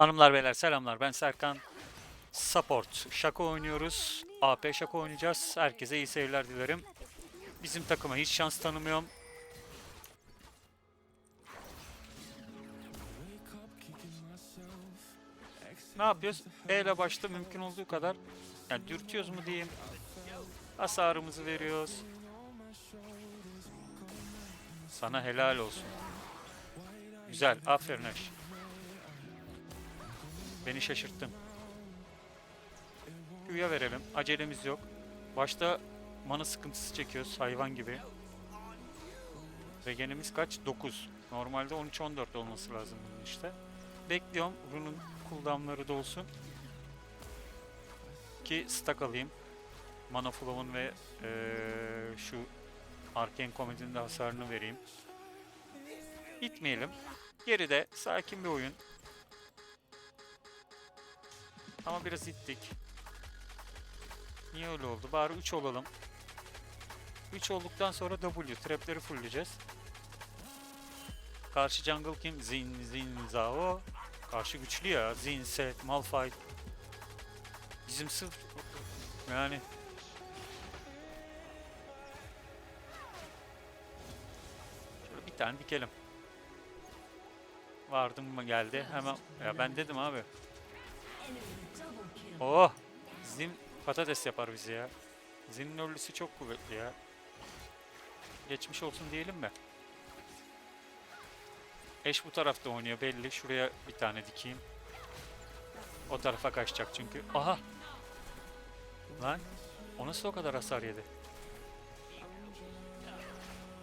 Hanımlar beyler selamlar ben Serkan. Support şaka oynuyoruz. AP şaka oynayacağız. Herkese iyi seyirler dilerim. Bizim takıma hiç şans tanımıyorum. Ne yapıyoruz? E ile başta mümkün olduğu kadar yani dürtüyoruz mu diyeyim. Hasarımızı veriyoruz. Sana helal olsun. Güzel. Aferin Aş. Beni şaşırttın. Q'ya verelim. Acelemiz yok. Başta mana sıkıntısı çekiyoruz hayvan gibi. Regenimiz kaç? 9. Normalde 13-14 olması lazım bunun işte. Bekliyorum runun cooldownları da olsun. Ki stack alayım. Mana flow'un ve eee, şu Arcane Comedy'nin de hasarını vereyim. Gitmeyelim. Geride sakin bir oyun. Ama biraz ittik. Niye öyle oldu? Bari 3 olalım. 3 olduktan sonra W. Trapleri fullleyeceğiz. Karşı jungle kim? Zin, Zin, Zao. Karşı güçlü ya. Zin, Set, Malphite. Bizim sırf yani Şöyle bir tane dikelim. Vardım mı geldi hemen. Ya ben dedim abi. Oh! Zin patates yapar bizi ya. Zin'in ölüsü çok kuvvetli ya. Geçmiş olsun diyelim mi? Eş bu tarafta oynuyor belli. Şuraya bir tane dikeyim. O tarafa kaçacak çünkü. Aha! Lan! O nasıl o kadar hasar yedi?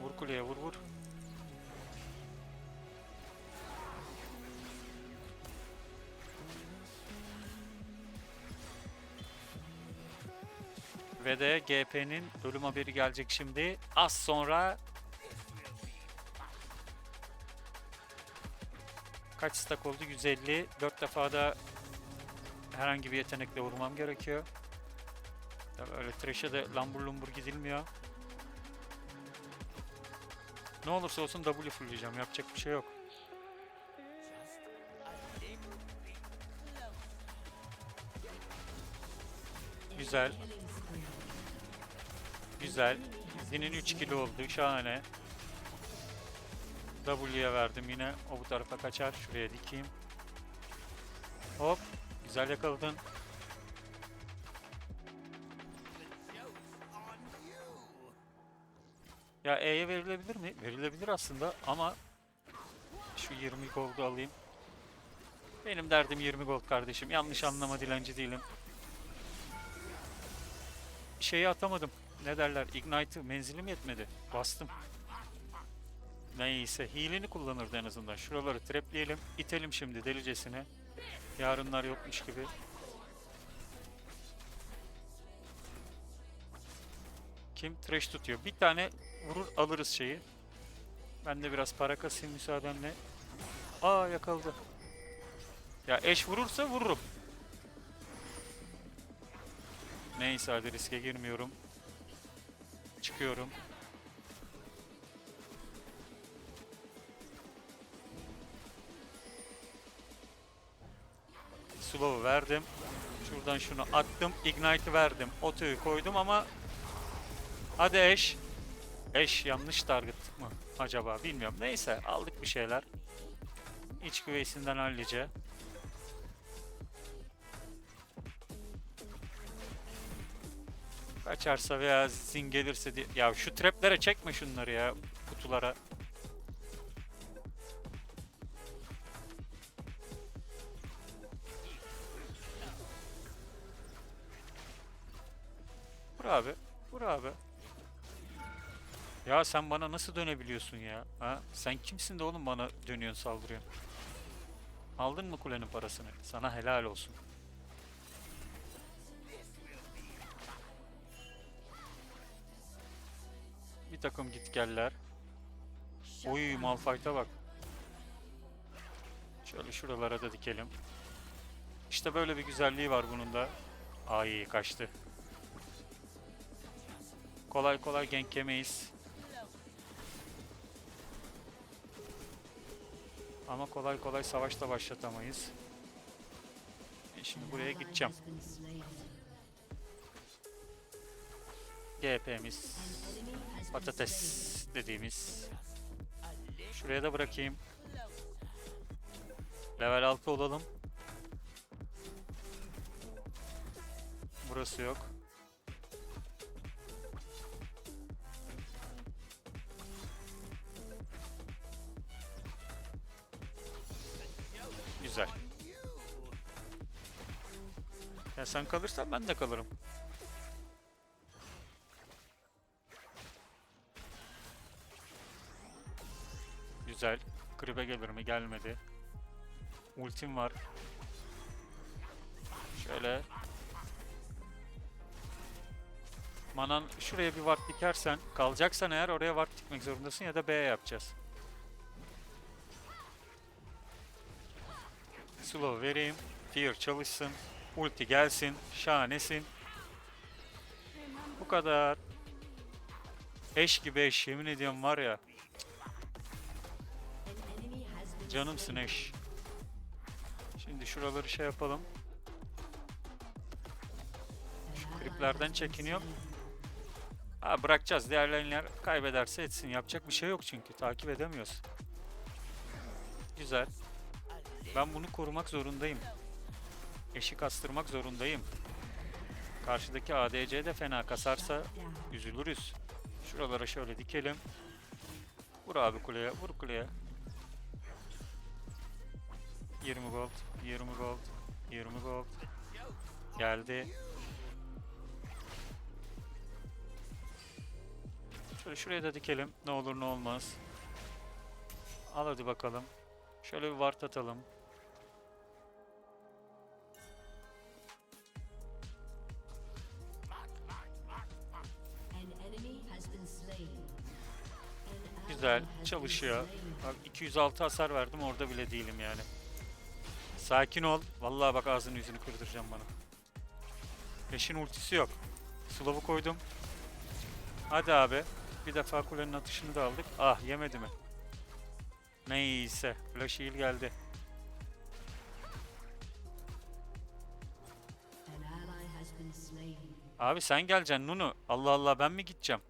Vur kuleye vur vur. Ve de GP'nin ölüm haberi gelecek şimdi. Az sonra kaç stack oldu? 150. 4 defa da herhangi bir yetenekle vurmam gerekiyor. Tabii öyle trash'e de lambur lumbur gidilmiyor. Ne olursa olsun W fullleyeceğim. Yapacak bir şey yok. Güzel. Güzel. Zinin 3 kilo oldu. Şahane. W'ye verdim yine. O bu tarafa kaçar. Şuraya dikeyim. Hop. Güzel yakaladın. Ya E'ye verilebilir mi? Verilebilir aslında ama şu 20 gold'u alayım. Benim derdim 20 gold kardeşim. Yanlış anlama dilenci değilim. Şeyi atamadım. Ne derler? Ignite'ı menzilim yetmedi. Bastım. Neyse. Heal'ini kullanırdı en azından. Şuraları trapleyelim. İtelim şimdi delicesine. Yarınlar yokmuş gibi. Kim? Trash tutuyor. Bir tane vurur alırız şeyi. Ben de biraz para kasayım müsaadenle. Aa yakaladı. Ya eş vurursa vururum. Neyse hadi riske girmiyorum. Çıkıyorum. Slow'u verdim. Şuradan şunu attım. Ignite'ı verdim. Oto'yu koydum ama Hadi eş. Eş yanlış target mı acaba bilmiyorum. Neyse aldık bir şeyler. İç güveysinden hallice. Kaçarsa veya zin gelirse diye. Ya şu traplere çekme şunları ya kutulara. Vur abi. Vur abi. Ya sen bana nasıl dönebiliyorsun ya? Ha? Sen kimsin de oğlum bana dönüyorsun saldırıyorsun? Aldın mı kulenin parasını? Sana helal olsun. Bir takım gitgeller. Oy Malphite'a bak. Şöyle şuralara da dikelim. İşte böyle bir güzelliği var bunun da. Ay kaçtı. Kolay kolay gank yemeyiz. Ama kolay kolay savaş da başlatamayız. şimdi buraya gideceğim. GP'miz patates dediğimiz. Şuraya da bırakayım. Level 6 olalım. Burası yok. Güzel. Ya sen kalırsan ben de kalırım. Güzel. Kribe gelir mi? Gelmedi. Ultim var. Şöyle. Manan şuraya bir ward dikersen, kalacaksan eğer oraya ward dikmek zorundasın ya da B yapacağız. Slow vereyim. Fear çalışsın. Ulti gelsin. Şahanesin. Bu kadar. Eş gibi eş. Yemin ediyorum var ya. Canımsın eş. Şimdi şuraları şey yapalım. Şu kriplerden çekiniyor. Ha bırakacağız. Diğer lane'ler kaybederse etsin. Yapacak bir şey yok çünkü. Takip edemiyoruz. Güzel. Ben bunu korumak zorundayım. Eşi kastırmak zorundayım. Karşıdaki ADC de fena kasarsa üzülürüz. Şuralara şöyle dikelim. Vur abi kuleye, vur kuleye. 20 gold, 20 gold, 20 gold. Geldi. Şöyle şuraya da dikelim. Ne olur ne olmaz. Al hadi bakalım. Şöyle bir ward atalım. Güzel, çalışıyor. Bak 206 hasar verdim orada bile değilim yani. Sakin ol. Vallahi bak ağzını yüzünü kırdıracağım bana. Peşin ultisi yok. Slow'u koydum. Hadi abi. Bir defa kulenin atışını da aldık. Ah yemedi mi? Neyse. Flash heal geldi. Abi sen geleceksin Nunu. Allah Allah ben mi gideceğim?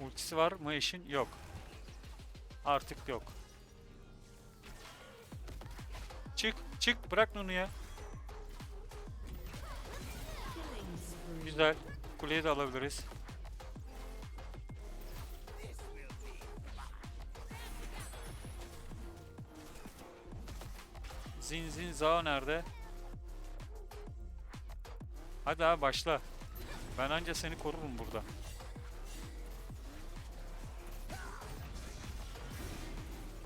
Ultisi var mı eşin? Yok. Artık yok. Çık, çık. Bırak Nunu'ya. Güzel. Kuleyi de alabiliriz. Zin zin za nerede? Hadi abi başla. Ben anca seni korurum burada.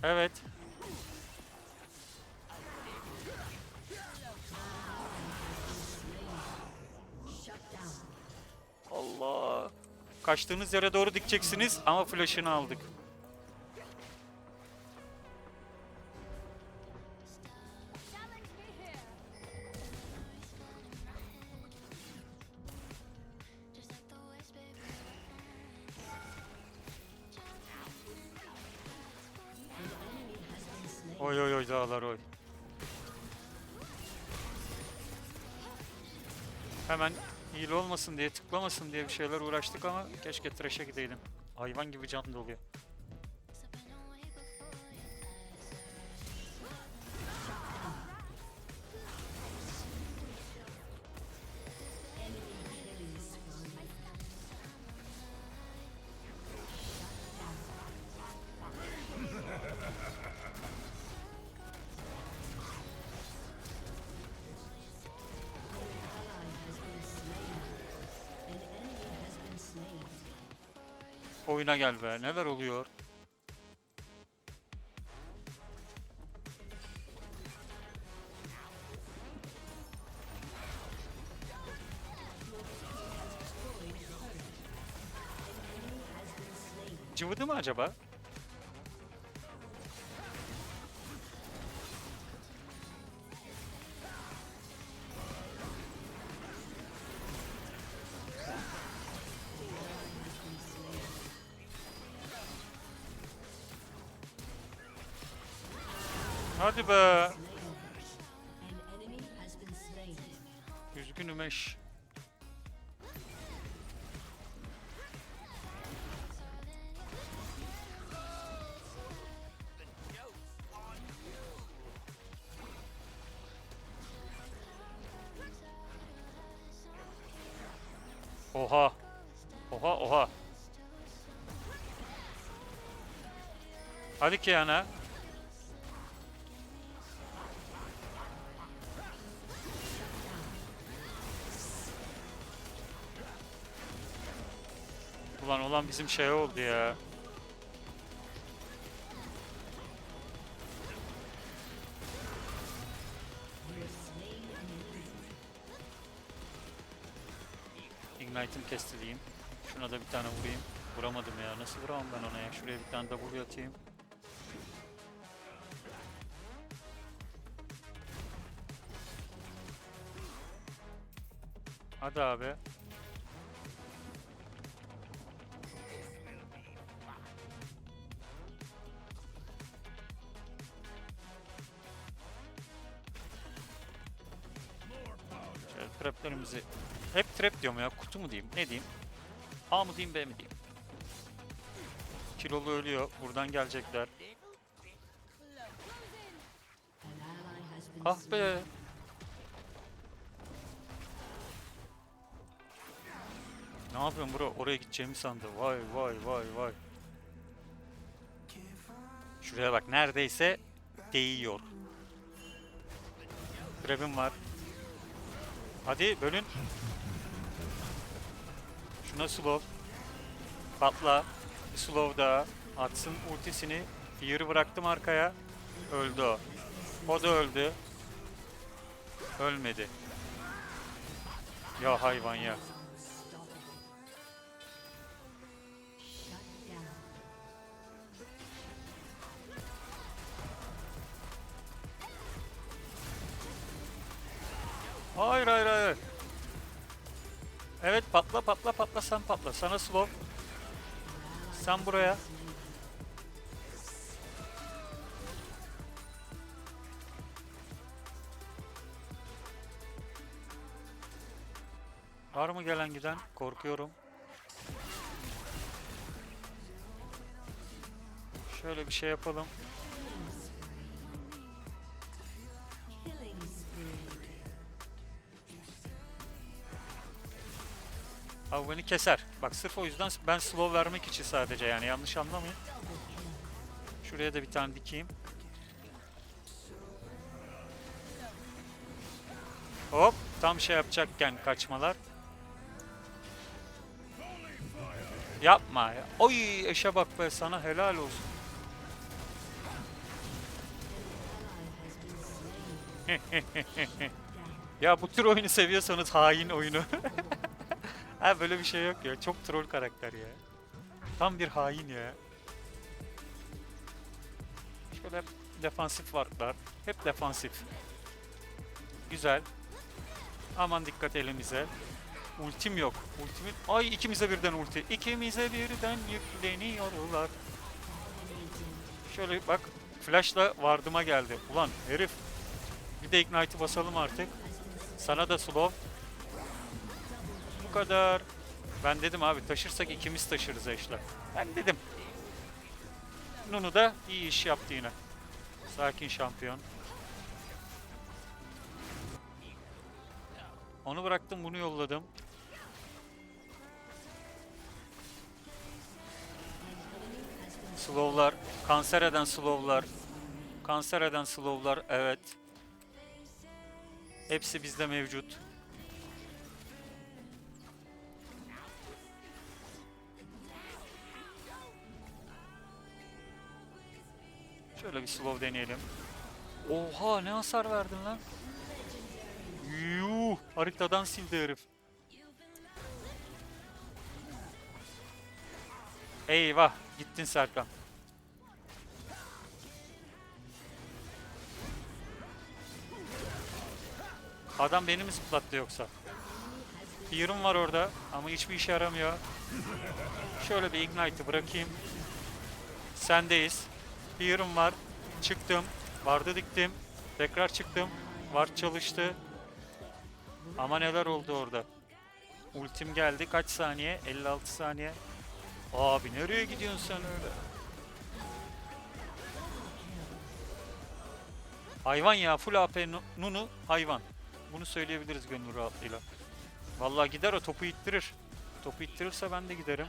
Evet. Allah. Kaçtığınız yere doğru dikeceksiniz ama flash'ını aldık. Oy oy oy dağlar oy. Hemen heal olmasın diye tıklamasın diye bir şeyler uğraştık ama keşke trash'e gideydim. Hayvan gibi can doluyor. Oyuna gel be. Neler oluyor? Cıvıdı mı acaba? Hadi be. Üzgünüm eş. Oha. Oha oha. Hadi Kiana. Ulan olan bizim şey oldu ya. Ignite'ım kesti diyeyim. Şuna da bir tane vurayım. Vuramadım ya. Nasıl vuramam ben ona ya? Şuraya bir tane W atayım. Hadi abi. Traplerimizi... Hep trap diyorum ya. Kutu mu diyeyim? Ne diyeyim? A mı diyeyim B mi diyeyim? Kilolu ölüyor. Buradan gelecekler. Ah be. Ne yapıyorsun bro? Oraya gideceğimi sandı. Vay vay vay vay. Şuraya bak neredeyse değiyor. Grab'im var. Hadi bölün. Şuna slow. Patla. Bir slow daha. Atsın ultisini. Fear'ı bıraktım arkaya. Öldü o. O da öldü. Ölmedi. Ya hayvan ya. Hayır. Evet patla patla patla sen patla. Sana slow. Sen buraya. Var mı gelen giden? Korkuyorum. Şöyle bir şey yapalım. Abi beni keser. Bak sırf o yüzden ben slow vermek için sadece yani yanlış anlamayın. Şuraya da bir tane dikeyim. Hop tam şey yapacakken kaçmalar. Yapma ya. Oy eşe bak be sana helal olsun. ya bu tür oyunu seviyorsanız hain oyunu. ha böyle bir şey yok ya. Çok troll karakter ya. Tam bir hain ya. Şöyle defansif varlar. Hep defansif. Güzel. Aman dikkat elimize. Ultim yok. Ultimin... Ay ikimize birden ulti. İkimize birden yükleniyorlar. Şöyle bak. Flash'la vardıma geldi. Ulan herif. Bir de Ignite'ı basalım artık. Sana da slow. Kadar. Ben dedim abi taşırsak ikimiz taşırız eşler. Ben dedim. Nunu da iyi iş yaptı yine. Sakin şampiyon. Onu bıraktım bunu yolladım. Slowlar. Kanser eden slowlar. Kanser eden slowlar evet. Hepsi bizde mevcut. Şöyle bir slow deneyelim. Oha ne hasar verdin lan? Yuh haritadan sildi herif. Eyvah gittin Serkan. Adam beni mi zıplattı yoksa? Fear'ım var orada ama hiçbir işe yaramıyor. Şöyle bir Ignite'ı bırakayım. Sendeyiz. Fear'ım var. Çıktım. Vardı diktim. Tekrar çıktım. Var çalıştı. Ama neler oldu orada. Ultim geldi. Kaç saniye? 56 saniye. Abi nereye gidiyorsun sen öyle? Hayvan ya. Full AP Nu- Nunu hayvan. Bunu söyleyebiliriz gönül rahatlığıyla. Vallahi gider o topu ittirir. Topu ittirirse ben de giderim.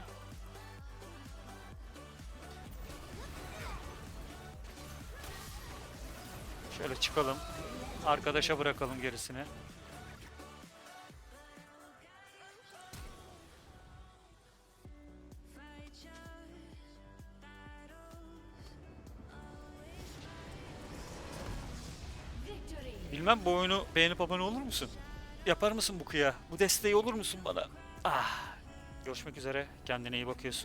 Şöyle çıkalım. Arkadaşa bırakalım gerisini. Bilmem bu oyunu beğenip abone olur musun? Yapar mısın bu kıya? Bu desteği olur musun bana? Ah. Görüşmek üzere. Kendine iyi bakıyorsun.